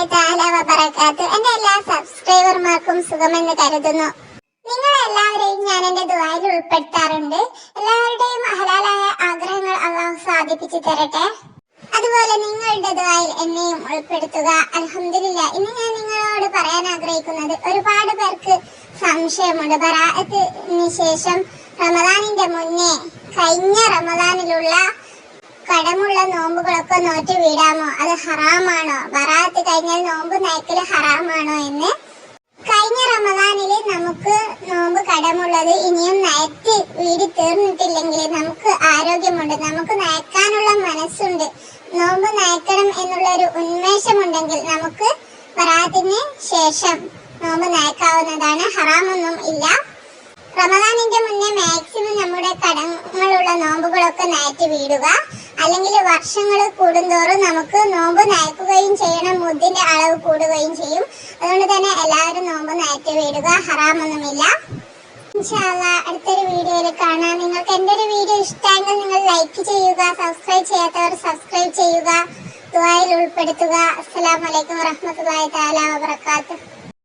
എന്റെ എല്ലാ സബ്സ്ക്രൈബർമാർക്കും സുഖമെന്ന് കരുതുന്നു. നിങ്ങൾ എല്ലാവരെയും ഞാൻ എന്റെ ദുആയിൽ ഉൾപ്പെടുത്താറുണ്ട്. എല്ലാവരുടെയും ഹലാലായ ആഗ്രഹങ്ങൾ അള്ളാഹു സാധിപ്പിച്ചു തരട്ടെ. അതുപോലെ നിങ്ങളുടെ ദുആയിൽ എന്നെയും ഉൾപ്പെടുത്തുക. അൽഹംദുലില്ലാ ഇന്ന് ഞാൻ നിങ്ങളോട് പറയാൻ ആഗ്രഹിക്കുന്നത് ഒരുപാട് പേർക്ക് സംശയമുണ്ട്. ബറാഅത്തിന് ശേഷം റമദാനിന്റെ മുന്നേ കഴിഞ്ഞ റമദാനിലുള്ള കടമുള്ള നോമ്പുകളൊക്കെ നോറ്റ് വീടാമോ? അത് ഹറാമാണോ? വറാത്ത് കഴിഞ്ഞാൽ നോമ്പ് നയക്കൽ ഹറാമാണോ എന്ന്? കഴിഞ്ഞ റമദാനിൽ നമുക്ക് നോമ്പ് കടമുള്ളത് ഇനിയും നയറ്റ് വീട് തീർന്നിട്ടില്ലെങ്കിൽ നമുക്ക് ആരോഗ്യമുണ്ട്. നമുക്ക് നയക്കാനുള്ള മനസ്സുണ്ട്. നോമ്പ് നയക്കണം എന്നുള്ള ഒരു ഉന്മേഷമുണ്ടെങ്കിൽ നമുക്ക് വറാത്തിന് ശേഷം നോമ്പ് നയക്കാവുന്നതാണ്. ഹറാമൊന്നും ഇല്ല. റമദാനിന്റെ മുന്നേ മാക്സിമം നമ്മുടെ കടങ്ങളുള്ള നോമ്പുകളൊക്കെ നയറ്റി വീടുക. അല്ലെങ്കിൽ വർഷങ്ങൾ കൂടുന്തോറും നമുക്ക് നോമ്പ് നയക്കുകയും ചെയ്യണം മുദ്ദിന്റെ അളവ് കൂടുകയും ചെയ്യും. അതുകൊണ്ട് തന്നെ എല്ലാവരും നോമ്പ് നയറ്റി വീടുക ഹറാമൊന്നുമില്ല അടുത്തൊരു വീഡിയോയിൽ കാണാം. നിങ്ങൾക്ക് എന്റെ ഒരു വീഡിയോ ഇഷ്ടമെങ്കിൽ നിങ്ങൾ ലൈക്ക് ചെയ്യുക സബ്സ്ക്രൈബ് ചെയ്യാത്തവർ സബ്സ്ക്രൈബ് ചെയ്യുക ദുബായിൽ ഉൾപ്പെടുത്തുക. അസ്സലാമു അലൈക്കും വറഹ്മത്തുള്ളാഹി തആല വബറകാതുഹു.